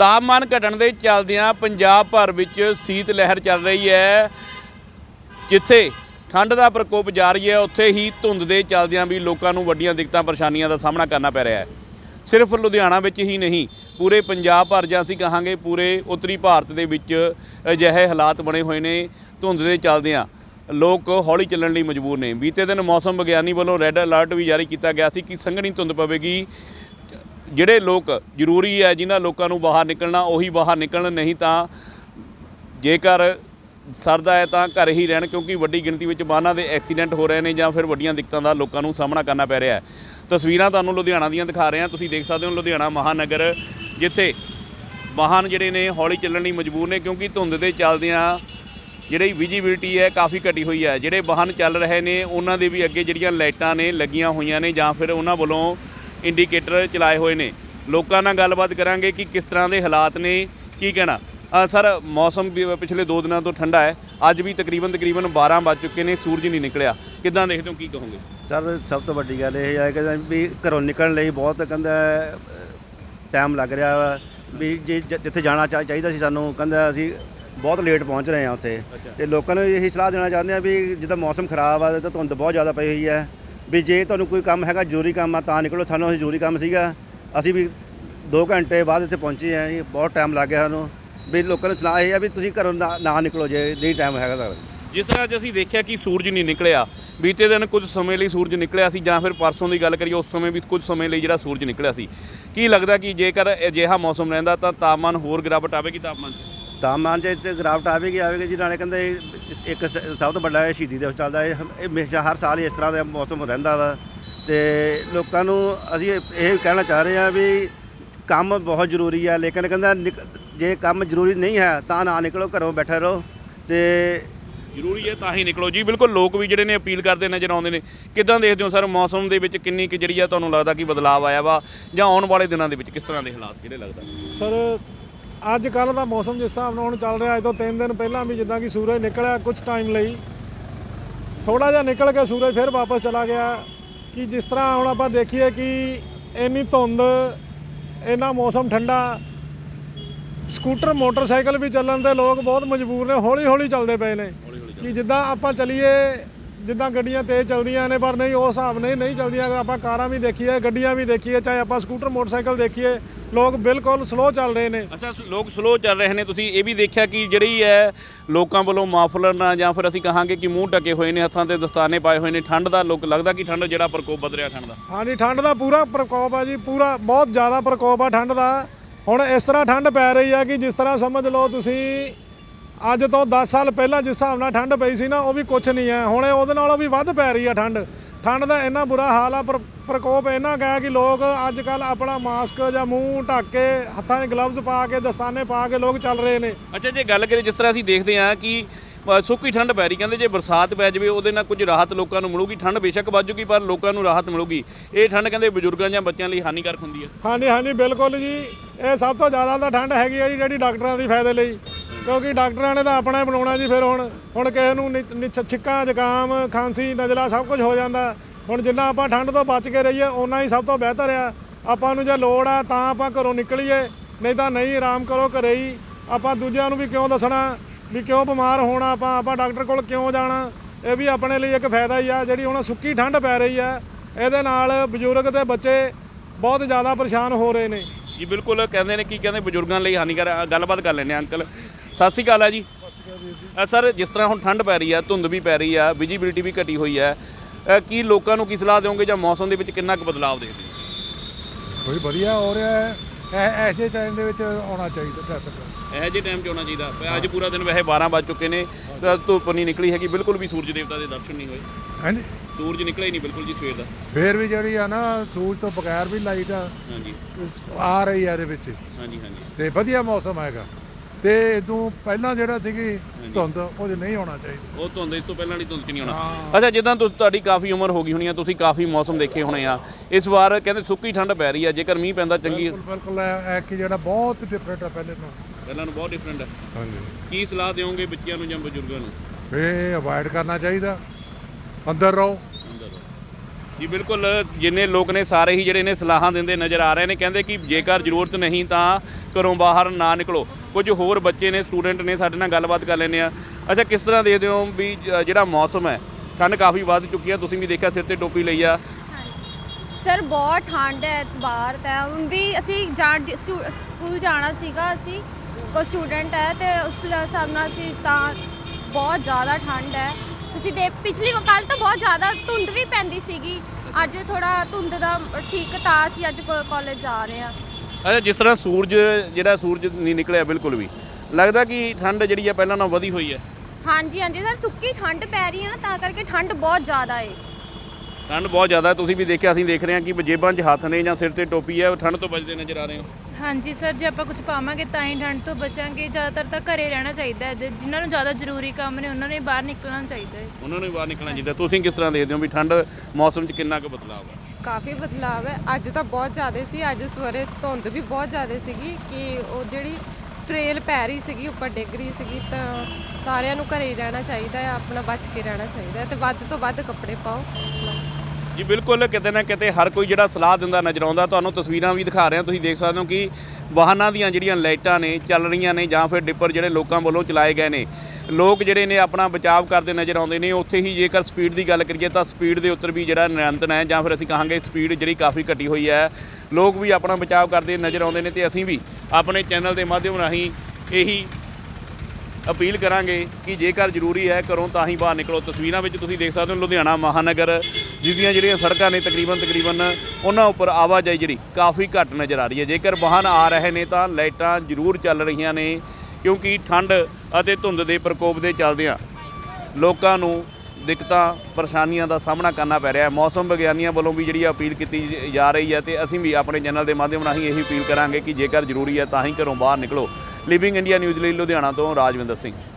ਤਾਪਮਾਨ ਘਟਣ ਦੇ ਚੱਲਦਿਆਂ ਪੰਜਾਬ ਭਰ ਵਿੱਚ ਸੀਤ ਲਹਿਰ ਚੱਲ ਰਹੀ ਹੈ, ਜਿੱਥੇ ਠੰਡ ਦਾ ਪ੍ਰਕੋਪ ਜਾਰੀ ਹੈ, ਉੱਥੇ ਹੀ ਧੁੰਦ ਦੇ ਚੱਲਦਿਆਂ ਵੀ ਲੋਕਾਂ ਨੂੰ ਵੱਡੀਆਂ ਦਿੱਕਤਾਂ, ਪਰੇਸ਼ਾਨੀਆਂ ਦਾ ਸਾਹਮਣਾ ਕਰਨਾ ਪੈ ਰਿਹਾ ਹੈ। ਸਿਰਫ ਲੁਧਿਆਣਾ ਵਿੱਚ ਹੀ ਨਹੀਂ, ਪੂਰੇ ਪੰਜਾਬ ਭਰ ਜਾਂ ਅਸੀਂ ਕਹਾਂਗੇ ਪੂਰੇ ਉੱਤਰੀ ਭਾਰਤ ਦੇ ਵਿੱਚ ਅਜਿਹੇ ਹਾਲਾਤ ਬਣੇ ਹੋਏ ਨੇ ਧੁੰਦ ਦੇ ਚੱਲਦਿਆਂ। ਲੋਕ ਹੌਲੀ ਚੱਲਣ ਲਈ ਮਜਬੂਰ ਨੇ। ਬੀਤੇ ਦਿਨ ਮੌਸਮ ਵਿਗਿਆਨੀ ਵੱਲੋਂ ਰੈੱਡ ਅਲਰਟ ਵੀ ਜਾਰੀ ਕੀਤਾ ਗਿਆ ਸੀ ਕਿ ਸੰਘਣੀ ਧੁੰਦ ਪਵੇਗੀ। ਜਿਹੜੇ ਲੋਕ ਜ਼ਰੂਰੀ ਹੈ ਜਿਨ੍ਹਾਂ ਲੋਕਾਂ ਨੂੰ ਬਾਹਰ ਨਿਕਲਣਾ, ਉਹੀ ਬਾਹਰ ਨਿਕਲਣ, ਨਹੀਂ ਤਾਂ ਜੇਕਰ ਸਰਦਾ ਹੈ ਤਾਂ ਘਰ ਹੀ ਰਹਿਣ ਕਿਉਂਕਿ ਵੱਡੀ ਗਿਣਤੀ ਵਿੱਚ ਵਾਹਨਾਂ ਦੇ ਐਕਸੀਡੈਂਟ ਹੋ ਰਹੇ ਨੇ ਜਾਂ ਫਿਰ ਵੱਡੀਆਂ ਦਿੱਕਤਾਂ ਦਾ ਲੋਕਾਂ ਨੂੰ ਸਾਹਮਣਾ ਕਰਨਾ ਪੈ ਰਿਹਾ ਹੈ। ਤਸਵੀਰਾਂ ਤੁਹਾਨੂੰ ਲੁਧਿਆਣਾ ਦੀਆਂ ਦਿਖਾ ਰਹੇ ਹਾਂ। ਤੁਸੀਂ ਦੇਖ ਸਕਦੇ ਹੋ ਲੁਧਿਆਣਾ ਮਹਾਨਗਰ, ਜਿੱਥੇ ਵਾਹਨ ਜਿਹੜੇ ਨੇ ਹੌਲੀ ਚੱਲਣ ਲਈ ਮਜਬੂਰ ਨੇ ਕਿਉਂਕਿ ਧੁੰਦ ਦੇ ਚੱਲਦਿਆਂ ਜਿਹੜੀ ਵਿਜੀਬਿਲਟੀ ਹੈ ਕਾਫੀ ਘਟੀ ਹੋਈ ਹੈ। ਜਿਹੜੇ ਵਾਹਨ ਚੱਲ ਰਹੇ ਨੇ, ਉਹਨਾਂ ਦੇ ਵੀ ਅੱਗੇ ਜਿਹੜੀਆਂ ਲਾਈਟਾਂ ਨੇ ਲੱਗੀਆਂ ਹੋਈਆਂ ਨੇ ਜਾਂ ਫਿਰ ਉਹਨਾਂ ਵੱਲੋਂ ਇੰਡੀਕੇਟਰ ਚਲਾਏ ਹੋਏ ਨੇ। ਲੋਕਾਂ ਨਾਲ ਗੱਲਬਾਤ ਕਰਾਂਗੇ ਕਿ ਕਿਸ ਤਰ੍ਹਾਂ ਦੇ ਹਾਲਾਤ ਨੇ ਕੀ ਕਹਿਣਾ। ਸਰ ਮੌਸਮ ਪਿਛਲੇ 2 ਦਿਨਾਂ ਤੋਂ ਠੰਡਾ ਹੈ। ਅੱਜ ਵੀ ਤਕਰੀਬਨ ਤਕਰੀਬਨ 12 ਵੱਜ ਚੁੱਕੇ ਨੇ ਸੂਰਜ ਨਹੀਂ ਨਿਕਲਿਆ। ਕਿੱਦਾਂ ਦੇਖਦੇ ਹੋ ਕੀ ਕਹੋਗੇ? ਸਰ ਸਭ ਤੋਂ ਵੱਡੀ ਗੱਲ ਇਹ ਹੈ ਕਿ ਵੀ ਘਰੋਂ ਨਿਕਲਣ ਲਈ ਬਹੁਤ ਕਹਿੰਦਾ ਟਾਈਮ ਲੱਗ ਰਿਹਾ ਵਾ। ਵੀ ਜੇ ਜਿੱਥੇ ਜਾਣਾ ਚਾਹੀਦਾ ਸੀ ਸਾਨੂੰ ਕਹਿੰਦਾ ਅਸੀਂ ਬਹੁਤ ਲੇਟ ਪਹੁੰਚ ਰਹੇ ਹਾਂ ਉੱਥੇ। ਤੇ ਲੋਕਾਂ ਨੂੰ ਇਹੀ ਸਲਾਹ ਦੇਣਾ ਚਾਹੁੰਦੇ ਆ ਵੀ ਜਿੱਦਾਂ ਮੌਸਮ ਖਰਾਬ ਆ ਤੇ ਧੁੰਦ ਬਹੁਤ ਜ਼ਿਆਦਾ ਪਈ ਹੋਈ ਹੈ। ਵੀ ਜੇ ਤੁਹਾਨੂੰ ਕੋਈ ਕੰਮ ਹੈਗਾ, ਜ਼ਰੂਰੀ ਕੰਮ ਆ, ਤਾਂ ਨਿਕਲੋ। ਸਾਨੂੰ ਅਸੀਂ ਜ਼ਰੂਰੀ ਕੰਮ ਸੀਗਾ। ਅਸੀਂ ਵੀ 2 ਘੰਟੇ ਬਾਅਦ ਇੱਥੇ ਪਹੁੰਚੇ ਆ ਜੀ, ਬਹੁਤ ਟਾਈਮ ਲੱਗ ਗਿਆ ਸਾਨੂੰ। ਵੀ ਲੋਕਾਂ ਨੂੰ ਸਲਾਹ ਇਹ ਆ ਵੀ ਤੁਸੀਂ ਘਰੋਂ ਨਾ ਨਾ ਨਿਕਲੋ ਜੇ, ਨਹੀਂ ਟਾਈਮ ਹੈਗਾ ਤਾਂ। ਜਿਸ ਤਰ੍ਹਾਂ ਅੱਜ ਅਸੀਂ ਦੇਖਿਆ ਕਿ ਸੂਰਜ ਨਹੀਂ ਨਿਕਲਿਆ, ਬੀਤੇ ਦਿਨ ਕੁਝ ਸਮੇਂ ਲਈ ਸੂਰਜ ਨਿਕਲਿਆ ਸੀ, ਜਾਂ ਫਿਰ ਪਰਸੋਂ ਦੀ ਗੱਲ ਕਰੀਏ, ਉਸ ਸਮੇਂ ਵੀ ਕੁਝ ਸਮੇਂ ਲਈ ਜਿਹੜਾ ਸੂਰਜ ਨਿਕਲਿਆ ਸੀ। ਕੀ ਲੱਗਦਾ ਕਿ ਜੇਕਰ ਅਜਿਹਾ ਮੌਸਮ ਰਹਿੰਦਾ ਤਾਂ ਤਾਪਮਾਨ ਹੋਰ ਗਿਰਾਵਟ ਆਵੇਗੀ ਤਾਪਮਾਨ 'ਚ ਤਾਪਮਾਨ ਚ ਤੇ ਗਿਰਾਵਟ ਆਵੇਗੀ ਆਵੇਗੀ ਜੀ ਨਾਲੇ ਕਹਿੰਦੇ ਇਸ- ਇੱਕ ਸ- ਸਭ ਤੋਂ ਵੱਡਾ ਇਹ ਸ਼ਹੀਦੀ ਦਿਵਸ ਚੱਲਦਾ ਹੈ। ਇਹ ਹਮੇਸ਼ਾ ਹਰ ਸਾਲ ਹੀ ਇਸ ਤਰ੍ਹਾਂ ਦਾ ਮੌਸਮ ਰਹਿੰਦਾ ਵਾ। ਤੇ ਲੋਕਾਂ ਨੂੰ ਅਸੀਂ ਇਹ ਇਹ ਕਹਿਣਾ ਚਾਹ ਰਹੇ ਹਾਂ ਵੀ ਕੰਮ ਬਹੁਤ ਜ਼ਰੂਰੀ ਹੈ ਲੇਕਿਨ ਕਹਿੰਦਾ ਨਿਕ- ਜੇ ਕੰਮ ਜ਼ਰੂਰੀ ਨਹੀਂ ਹੈ ਤਾਂ ਨਾ ਨਿਕਲੋ ਘਰੋਂ ਬੈਠੇ ਰਹੋ। ਤੇ ਜ਼ਰੂਰੀ ਹੈ ਤਾਂ ਹੀ ਨਿਕਲੋ ਜੀ। ਬਿਲਕੁਲ ਲੋਕ ਵੀ ਜਿਹੜੇ ਨੇ ਅਪੀਲ ਕਰਦੇ ਨਜ਼ਰ ਆਉਂਦੇ ਨੇ ਕਿੱਦਾਂ ਦੇਖਦੇ ਹੋ ਸਰ ਮੌਸਮ ਦੇ ਵਿੱਚ ਕਿੰਨੀ ਕਿ ਜਿਹੜੀ ਆ ਤੁਹਾਨੂੰ ਲੱਗਦਾ ਕਿ ਬਦਲਾਅ ਆਇਆ ਵਾ? ਜਾਂ ਆਉਣ ਵਾਲੇ ਦਿਨਾਂ ਦੇ ਵਿੱਚ ਕਿਸ ਤਰ੍ਹਾਂ ਦੇ ਹਾਲਾਤ ਕਿਹੜੇ ਲੱਗਦਾ? ਸਰ ਅੱਜ ਕੱਲ ਦਾ ਮੌਸਮ ਜਿਸ ਹਿਸਾਬ ਨਾਲ ਹੁਣ ਚੱਲ ਰਿਹਾ ਅੱਜ ਤੋਂ 3 ਦਿਨ ਪਹਿਲਾਂ ਵੀ ਜਿੱਦਾਂ ਕਿ ਸੂਰਜ ਨਿਕਲਿਆ ਕੁਝ ਟਾਈਮ ਲਈ ਥੋੜਾ ਜਿਹਾ ਨਿਕਲ ਕੇ ਸੂਰਜ ਫਿਰ ਵਾਪਸ ਚਲਾ ਗਿਆ ਕਿ ਜਿਸ ਤਰ੍ਹਾਂ ਹੁਣ ਆਪਾਂ ਦੇਖੀਏ ਕਿ ਇੰਨੀ ਧੁੰਦ ਇੰਨਾ ਮੌਸਮ ਠੰਡਾ ਸਕੂਟਰ ਮੋਟਰਸਾਈਕਲ ਵੀ ਚੱਲਣ ਦੇ ਲੋਕ ਬਹੁਤ ਮਜਬੂਰ ਨੇ ਹੌਲੀ ਹੌਲੀ ਚੱਲਦੇ ਪਏ ਨੇ ਕਿ ਜਿੱਦਾਂ ਆਪਾਂ ਚੱਲੀਏ ਜਿੱਦਾਂ ਗੱਡੀਆਂ ਤੇਜ਼ ਚੱਲਦੀਆਂ ਨੇ ਪਰ ਨਹੀਂ ਉਸ ਹਿਸਾਬ ਨਹੀਂ ਨਹੀਂ ਚੱਲਦੀਆਂ ਆਪਾਂ ਕਾਰਾਂ ਵੀ ਦੇਖੀਏ ਗੱਡੀਆਂ ਵੀ ਦੇਖੀਏ ਚਾਹੇ ਆਪਾਂ ਸਕੂਟਰ ਮੋਟਰਸਾਈਕਲ ਦੇਖੀਏ ਲੋਕ ਬਿਲਕੁਲ ਸਲੋ ਚੱਲ ਰਹੇ ਨੇ। ਅੱਛਾ ਸ- ਲੋਕ ਸਲੋ ਚੱਲ ਰਹੇ ਨੇ। ਤੁਸੀਂ ਇਹ ਵੀ ਦੇਖਿਆ ਕਿ ਜਿਹੜੀ ਹੈ ਲੋਕਾਂ ਵੱਲੋਂ ਮਾਫਲਰ ਨਾਲ ਜਾਂ ਫਿਰ ਅਸੀਂ ਕਹਾਂਗੇ ਕਿ ਮੂੰਹ ਢੱਕੇ ਹੋਏ ਨੇ ਹੱਥਾਂ ਤੇ ਦਸਤਾਨੇ ਪਾਏ ਹੋਏ ਨੇ ਠੰਡ ਦਾ ਲੋਕ ਲੱਗਦਾ ਕਿ ਠੰਡ ਜਿਹੜਾ ਪ੍ਰਕੋਪ ਵੱਧ ਰਿਹਾ ਠੰਡ ਦਾ। ਹਾਂਜੀ ਠੰਡ ਦਾ ਪੂਰਾ ਪ੍ਰਕੋਪ ਆ ਜੀ ਪੂਰਾ ਬਹੁਤ ਜ਼ਿਆਦਾ ਪ੍ਰਕੋਪ ਆ ਠੰਡ ਦਾ। ਹੁਣ ਇਸ ਤਰ੍ਹਾਂ ਠੰਡ ਪੈ ਰਹੀ ਆ ਕਿ ਜਿਸ ਤਰ੍ਹਾਂ ਸਮਝ ਲਓ ਤੁਸੀਂ ਅੱਜ ਤੋਂ 10 ਸਾਲ ਪਹਿਲਾਂ ਜਿਸ ਹਿਸਾਬ ਨਾਲ ਠੰਡ ਪਈ ਸੀ ਨਾ ਉਹ ਵੀ ਕੁਝ ਨਹੀਂ ਹੈ। ਹੁਣ ਇਹ ਉਹਦੇ ਨਾਲੋਂ ਵੀ ਵੱਧ ਪੈ ਰਹੀ ਆ ਠੰਡ। ਠੰਡ ਦਾ ਇੰਨਾ ਬੁਰਾ ਹਾਲ ਆ ਪਰ- ਪ੍ਰਕੋਪ ਇੰਨਾ ਗਿਆ ਕਿ ਲੋਕ ਅੱਜ ਕੱਲ ਆਪਣਾ ਮਾਸਕ ਜਾਂ ਮੂੰਹ ਢੱਕ ਕੇ ਹੱਥਾਂ 'ਚ ਗਲਵਜ਼ ਪਾ ਕੇ ਦਸਤਾਨੇ ਪਾ ਕੇ ਲੋਕ ਚੱਲ ਰਹੇ ਨੇ। ਅੱਛਾ ਜੇ ਗੱਲ ਕਰੀਏ ਜਿਸ ਤਰ੍ਹਾਂ ਅਸੀਂ ਦੇਖਦੇ ਹਾਂ ਕਿ ਸੁੱਕੀ ਠੰਡ ਪੈ ਰਹੀ ਕਹਿੰਦੇ ਜੇ ਬਰਸਾਤ ਪੈ ਜਾਵੇ ਉਹਦੇ ਨਾਲ ਕੁਝ ਰਾਹਤ ਲੋਕਾਂ ਨੂੰ ਮਿਲੂਗੀ। ਠੰਡ ਬੇਸ਼ੱਕ ਵੱਜੂਗੀ ਪਰ ਲੋਕਾਂ ਨੂੰ ਰਾਹਤ ਮਿਲੂਗੀ। ਇਹ ਠੰਡ ਕਹਿੰਦੇ ਬਜ਼ੁਰਗਾਂ ਜਾਂ ਬੱਚਿਆਂ ਲਈ ਹਾਨੀਕਾਰਕ ਹੁੰਦੀ ਹੈ। ਹਾਂਜੀ ਹਾਂਜੀ ਬਿਲਕੁਲ ਜੀ। ਇਹ ਸਭ ਤੋਂ ਜ਼ਿਆਦਾ ਤਾਂ ਠੰਡ ਹੈਗੀ ਆ ਜੀ ਜਿਹੜੀ ਡਾਕਟਰਾਂ ਦੀ ਫਾਇਦੇ ਲਈ। ਕਿਉਂਕਿ ਡਾਕਟਰਾਂ ਨੇ ਤਾਂ ਆਪਣਾ ਹੀ ਬਣਾਉਣਾ ਜੀ, ਫਿਰ ਹੁਣ ਹੁਣ ਕਿਸੇ ਨੂੰ ਨਿ- ਨਿ- ਛਿੱਕਾਂ, ਜ਼ੁਕਾਮ, ਖਾਂਸੀ, ਨਜ਼ਲਾ ਸਭ ਕੁਝ ਹੋ ਜਾਂਦਾ। ਹੁਣ ਜਿੰਨਾ ਆਪਾਂ ਠੰਡ ਤੋਂ ਬਚ ਕੇ ਰਹੀਏ ਉਨਾ ਹੀ ਸਭ ਤੋਂ ਬਿਹਤਰ ਆ। ਆਪਾਂ ਨੂੰ ਜੇ ਲੋੜ ਆ ਤਾਂ ਆਪਾਂ ਘਰੋਂ ਨਿਕਲੀਏ, ਨਹੀਂ ਤਾਂ ਨਹੀਂ, ਆਰਾਮ ਕਰੋ ਘਰੇ ਹੀ। ਆਪਾਂ ਦੂਜਿਆਂ ਨੂੰ ਵੀ ਕਿਉਂ ਦੱਸਣਾ ਵੀ ਕਿਉਂ ਬਿਮਾਰ ਹੋਣਾ ਆਪਾਂ? ਆਪਾਂ ਡਾਕਟਰ ਕੋਲ ਕਿਉਂ ਜਾਣਾ? ਇਹ ਵੀ ਆਪਣੇ ਲਈ ਇੱਕ ਫਾਇਦਾ ਹੀ ਆ, ਜਿਹੜੀ ਹੁਣ ਸੁੱਕੀ ਠੰਡ ਪੈ ਰਹੀ ਆ, ਇਹਦੇ ਨਾਲ ਬਜ਼ੁਰਗ ਤੇ ਬੱਚੇ ਬਹੁਤ ਜ਼ਿਆਦਾ ਪਰੇਸ਼ਾਨ ਹੋ ਰਹੇ ਨੇ। ਜੀ, ਬਿਲਕੁਲ। ਕਹਿੰਦੇ ਨੇ ਕੀ ਕਹਿੰਦੇ, ਬਜ਼ੁਰਗਾਂ ਲਈ ਹਾਨੀਕਾਰਕ ਗੱਲਬਾਤ ਕਰ ਲੈਂਦੇ ਹਾਂ, ਅੰਕਲ। ਸਤਿ ਸ਼੍ਰੀ ਅਕਾਲ ਹੈ ਜੀ। ਅ, ਸਰ ਜਿਸ ਤਰ੍ਹਾਂ ਹੁਣ ਠੰਡ ਪੈ ਰਹੀ ਆ ਧੁੰਦ ਵੀ ਪੈ ਰਹੀ ਆ ਵਿਜੀਬਿਲਟੀ ਵੀ ਘਟੀ ਹੋਈ ਅ, ਕੀ ਲੋਕਾਂ ਨੂੰ ਕੀ ਸਲਾਹ ਦਿਓਗੇ ਜਾਂ ਮੌਸਮ ਦੇ ਵਿੱਚ ਕਿੰਨਾ ਕੁ ਬਦਲਾਅ ਦੇਖਦੇ ਹੋ? ਕੋਈ ਵਧੀਆ ਹੋ ਰਿਹਾ ਹੈ ਇਹ ਐਸੇ ਟਾਈਮ ਦੇ ਵਿੱਚ ਆਉਣਾ ਚਾਹੀਦਾ ਟ੍ਰੈਫਿਕ ਇਹੋ ਜਿਹੇ ਟਾਈਮ 'ਚ ਆਉਣਾ ਚਾਹੀਦਾ। ਪਰ ਅੱਜ ਪੂਰਾ ਦਿਨ ਵੈਸੇ 12 ਵੱਜ ਚੁੱਕੇ ਨੇ ਤਾਂ ਧੁੱਪ ਨਹੀਂ ਨਿਕਲੀ ਹੈਗੀ ਬਿਲਕੁਲ ਵੀ ਸੂਰਜ ਦੇਵਤਾ ਦੇ ਦਰਸ਼ਨ ਨਹੀਂ ਹੋਏ। ਹਾਂਜੀ। ਸੂਰਜ ਨਿਕਲਿਆ ਹੀ ਨਹੀਂ ਬਿਲਕੁਲ ਜੀ ਸਵੇਰ ਦਾ। ਫੇਰ ਵੀ ਜਿਹੜੀ ਆ ਨਾ ਸੂਰਜ ਤੋਂ ਬਗੈਰ ਵੀ ਲਾਈਟ ਆ ਹਾਂਜੀ। ਆ ਰਹੀ ਆ ਇਹਦੇ ਵਿੱਚ। ਹਾਂਜੀ ਹਾਂਜੀ। ਤੇ ਵਧੀਆ ਮੌਸਮ ਹੈਗਾ। ਤੇ ਇਦੋਂ ਪਹਿਲਾਂ ਜਿਹੜਾ ਸੀਗੀ ਧੁੰਦ ਉਹ 'ਚ ਨਹੀਂ ਆਉਣਾ ਚਾਹੀਦਾ। ਉਹ ਧੁੰਦ ਇਸ ਤੋਂ ਪਹਿਲਾਂ ਨਹੀਂ ਧੁੰਦ ਚ ਨਹੀਂ ਆਉਣਾ। ਅੱਛਾ ਜਿੱਦਾਂ ਤੁ- ਤੁਹਾਡੀ ਕਾਫੀ ਉਮਰ ਹੋ ਗਈ ਹੋਣੀ ਆ ਤੁਸੀਂ ਕਾਫੀ ਮੌਸਮ ਦੇਖੇ ਹੋਣੇ ਆ। ਇਸ ਵਾਰ ਕਹਿੰਦੇ ਸੁੱਕੀ ਠੰਡ ਪੈ ਰਹੀ ਆ ਜੇਕਰ ਮੀਂਹ ਪੈਂਦਾ ਚੰਗੀ ਬਿਲਕੁਲ ਇਹ ਕਿ ਜਿਹੜਾ ਬਹੁਤ ਡਿਫਰੈਂਟ ਆ ਪਹਿਲੇ ਤੋਂ ਪਹਿਲਾਂ ਨੂੰ ਬਹੁਤ ਡਿਫਰੈਂਟ ਹੈ ਹਾਂਜੀ। ਕੀ ਸਲਾਹ ਦਿਓਗੇ ਬੱਚਿਆਂ ਨੂੰ ਜਾਂ ਬਜ਼ੁਰਗਾਂ ਨੂੰ? ਇਹ ਅਵਾਇਡ ਕਰਨਾ ਚਾਹੀਦਾ। ਅੰਦਰ ਰਹੋ। ਅੰਦਰ ਜੀ ਬਿਲਕੁਲ ਜਿੰਨੇ ਲੋਕ ਨੇ ਸਾਰੇ ਹੀ ਜਿਹੜੇ ਨੇ ਸਲਾਹਾਂ ਦਿੰਦੇ ਨਜ਼ਰ ਆ ਰਹੇ ਨੇ ਕਹਿੰਦੇ ਕਿ ਜੇਕਰ ਜ਼ਰੂਰਤ ਨਹੀਂ ਤਾਂ ਘਰੋਂ ਬਾਹਰ ਨਾ ਨਿਕਲੋ। ਕੁਝ ਹੋਰ ਬੱਚੇ ਨੇ ਸਟੂਡੈਂਟ ਨੇ ਸਾਡੇ ਨਾਲ ਗੱਲਬਾਤ ਕਰ ਲੈਂਦੇ ਆ। ਅੱਛਾ, ਕਿਸ ਤਰ੍ਹਾਂ ਦੇਖਦੇ ਹੋ ਵੀ ਜ- ਜਿਹੜਾ ਮੌਸਮ ਹੈ, ਠੰਡ ਕਾਫੀ ਵੱਧ ਚੁੱਕੀ ਹੈ ਤੁਸੀਂ ਵੀ ਦੇਖਿਆ ਸਿਰ ਤੇ ਟੋਪੀ ਲਈ ਆ। ਸਰ, ਬਹੁਤ ਠੰਡ ਹੈ ਬਾਹਰ ਤਾਂ। ਹੁਣ ਵੀ ਅਸੀਂ ਜਾਣ ਸਟੂ- ਸਕੂਲ ਜਾਣਾ ਸੀਗਾ, ਅਸੀਂ ਕੋ ਸਟੂਡੈਂਟ ਹੈ ਤੇ ਉਸ ਲ- ਹਿਸਾਬ ਨਾਲ ਅਸੀਂ ਤਾਂ ਬਹੁਤ ਜ਼ਿਆਦਾ ਠੰਡ ਹੈ। ਤੁਸੀਂ ਦੇ ਪਿਛਲੀ ਕੱਲ ਤਾਂ ਬਹੁਤ ਜ਼ਿਆਦਾ ਧੁੰਦ ਵੀ ਪੈਂਦੀ ਸੀਗੀ। ਅੱਜ ਥੋੜਾ ਧੁੰਦ ਦਾ ਠੀਕ ਤਾਂ ਅਸੀਂ ਅੱਜ ਕਾਲਜ ਜਾ ਰਹੇ ਹਾਂ। ਅੱਛਾ ਜਿਸ ਤਰ੍ਹਾਂ ਸੂਰਜ ਜਿਹੜਾ ਸੂਰਜ ਨਹੀਂ ਨਿਕਲਿਆ ਬਿਲਕੁਲ ਵੀ। ਲੱਗਦਾ ਕਿ ਠੰਡ ਜਿਹੜੀ ਹੈ ਪਹਿਲਾਂ ਨਾਲੋਂ ਵਧੀ ਹੋਈ ਹੈ। ਹਾਂਜੀ ਹਾਂਜੀ ਸਰ ਸੁੱਕੀ ਠੰਡ ਪੈ ਰਹੀ ਹੈ ਨਾ ਤਾਂ ਕਰਕੇ ਠੰਡ ਬਹੁਤ ਜ਼ਿਆਦਾ ਹੈ ਠੰਡ ਬਹੁਤ ਜ਼ਿਆਦਾ ਹੈ, ਤੁਸੀਂ ਵੀ ਦੇਖਿਆ ਅਸੀਂ ਦੇਖ ਰਹੇ ਹਾਂ ਕਿ ਜੇਬਾਂ 'ਚ ਹੱਥ ਨੇ ਜਾਂ ਸਿਰ ਤੇ ਟੋਪੀ ਹੈ ਉਹ ਠੰਡ ਤੋਂ ਬਚਦੇ ਨਜ਼ਰ ਆ ਰਹੇ ਹੋ। ਹਾਂਜੀ ਸਰ ਜੇ ਆਪਾਂ ਕੁਝ ਪਾਵਾਂਗੇ ਤਾਂ ਹੀ ਠੰਡ ਤੋਂ ਬਚਾਂਗੇ ਜ਼ਿਆਦਾਤਰ ਤਾਂ ਘਰੇ ਰਹਿਣਾ ਚਾਹੀਦਾ ਹੈ ਜੇ ਜਿਨ੍ਹਾਂ ਨੂੰ ਜ਼ਿਆਦਾ ਜ਼ਰੂਰੀ ਕੰਮ ਨੇ ਉਹਨਾਂ ਨੂੰ ਬਾਹਰ ਨਿਕਲਣਾ ਚਾਹੀਦਾ ਹੈ। ਉਹਨਾਂ ਨੂੰ ਵੀ ਬਾਹਰ ਨਿਕਲਣਾ ਚਾਹੀਦਾ ਤੁਸੀਂ ਕਿਸ ਤਰ੍ਹਾਂ ਦੇਖਦੇ ਹੋ ਵੀ ਠੰਡ ਮੌਸਮ 'ਚ ਕਿੰਨਾ ਕੁ ਬਦਲਾਅ ਹੈ? ਕਾਫੀ ਬਦਲਾਵ ਹੈ। ਅੱਜ ਤਾਂ ਬਹੁਤ ਜ਼ਿਆਦਾ ਸੀ। ਅੱਜ ਸਵੇਰੇ ਧੁੰਦ ਵੀ ਬਹੁਤ ਜ਼ਿਆਦਾ ਸੀਗੀ ਕਿ ਉਹ ਜਿਹੜੀ ਟ੍ਰੇਲ ਪੈ ਰਹੀ ਸੀਗੀ, ਉੱਪਰ ਡਿੱਗ ਰਹੀ ਸੀਗੀ, ਤਾਂ ਸਾਰਿਆਂ ਨੂੰ ਘਰੇ ਹੀ ਰਹਿਣਾ ਚਾਹੀਦਾ ਹੈ, ਆਪਣਾ ਬਚ ਕੇ ਰਹਿਣਾ ਚਾਹੀਦਾ ਹੈ ਤੇ ਵੱਧ ਤੋਂ ਵੱਧ ਕੱਪੜੇ ਪਾਓ। ਜੀ, ਬਿਲਕੁਲ ਕਿਤੇ ਨਾ ਕਿਤੇ ਹਰ ਕੋਈ ਜਿਹੜਾ ਸਲਾਹ ਦਿੰਦਾ, ਨਜ਼ਰ ਆਉਂਦਾ। ਤੁਹਾਨੂੰ ਤਸਵੀਰਾਂ ਵੀ ਦਿਖਾ ਰਹੇ। ਹਾਂ ਤੁਸੀਂ ਦੇਖ ਸਕਦੇ ਹੋ ਕਿ ਵਾਹਨਾਂ ਦੀਆਂ ਜਿਹੜੀਆਂ ਲਾਈਟਾਂ ਨੇ, ਚੱਲ ਰਹੀਆਂ ਨੇ ਜਾਂ ਫਿਰ ਡਿੱਪਰ ਜਿਹੜੇ ਲੋਕਾਂ ਵੱਲੋਂ ਚਲਾਏ ਗਏ ਨੇ। ਲੋਕ ਜਿਹੜੇ ਨੇ ਆਪਣਾ ਬਚਾਅ ਕਰਦੇ ਨਜ਼ਰ ਆਉਂਦੇ ਨੇ, ਉੱਥੇ ਹੀ ਜੇਕਰ ਸਪੀਡ ਦੀ ਗੱਲ ਕਰੀਏ ਤਾਂ ਸਪੀਡ ਦੇ ਉੱਤਰ ਵੀ ਜਿਹੜਾ ਨਿਯੰਤਰਣ ਹੈ, ਜਾਂ ਫਿਰ ਅਸੀਂ ਕਹਾਂਗੇ ਸਪੀਡ ਜਿਹੜੀ ਕਾਫੀ ਘਟੀ ਹੋਈ ਹੈ। ਲੋਕ ਵੀ ਆਪਣਾ ਬਚਾਅ ਕਰਦੇ ਨਜ਼ਰ ਆਉਂਦੇ ਨੇ ਤੇ ਅਸੀਂ ਵੀ ਆਪਣੇ ਚੈਨਲ ਦੇ ਮਾਧਿਅਮ ਰਾਹੀਂ ਇਹੀ ਅਪੀਲ ਕਰਾਂਗੇ ਕਿ ਜੇਕਰ ਜ਼ਰੂਰੀ ਹੈ, ਘਰੋਂ ਤਾਂ ਹੀ ਬਾਹਰ ਨਿਕਲੋ। ਤਸਵੀਰਾਂ ਵਿੱਚ ਤੁਸੀਂ ਦੇਖ ਸਕਦੇ ਹੋ ਲੁਧਿਆਣਾ ਮਹਾਨਗਰ ਜਿਸ ਦੀਆਂ ਜਿਹੜੀਆਂ ਸੜਕਾਂ ਨੇ ਤਕਰੀਬਨ ਤਕਰੀਬਨ ਉਹਨਾਂ ਉੱਪਰ ਆਵਾਜਾਈ ਜਿਹੜੀ ਕਾਫੀ ਘੱਟ ਨਜ਼ਰ ਆ ਰਹੀ ਹੈ। ਜੇਕਰ ਵਾਹਨ ਆ ਰਹੇ ਨੇ ਤਾਂ ਲਾਈਟਾਂ ਜ਼ਰੂਰ ਚੱਲ ਰਹੀਆਂ ਨੇ। ਕਿਉਂਕਿ ਠੰਡ ਅਤੇ ਧੁੰਦ ਦੇ ਪ੍ਰਕੋਪ ਦੇ ਚੱਲਦਿਆਂ ਲੋਕਾਂ ਨੂੰ ਦਿੱਕਤਾਂ, ਪਰੇਸ਼ਾਨੀਆਂ ਦਾ ਸਾਹਮਣਾ ਕਰਨਾ ਪੈ ਰਿਹਾ ਹੈ। ਮੌਸਮ ਵਿਗਿਆਨੀਆਂ ਵੱਲੋਂ ਵੀ ਜਿਹੜੀ ਅਪੀਲ ਕੀਤੀ ਜਾ ਰਹੀ ਹੈ ਤੇ ਅਸੀਂ ਵੀ ਆਪਣੇ ਚੈਨਲ ਦੇ ਮਾਧਿਅਮ ਰਾਹੀਂ ਇਹੀ ਅਪੀਲ ਕਰਾਂਗੇ ਕਿ ਜੇਕਰ ਜ਼ਰੂਰੀ ਹੈ ਤਾਂ ਹੀ ਘਰੋਂ ਬਾਹਰ ਨਿਕਲੋ। ਲਿਵਿੰਗ ਇੰਡੀਆ ਨਿਊਜ਼ ਲਈ ਲੁਧਿਆਣਾ ਤੋਂ ਰਾਜਵਿੰਦਰ ਸਿੰਘ।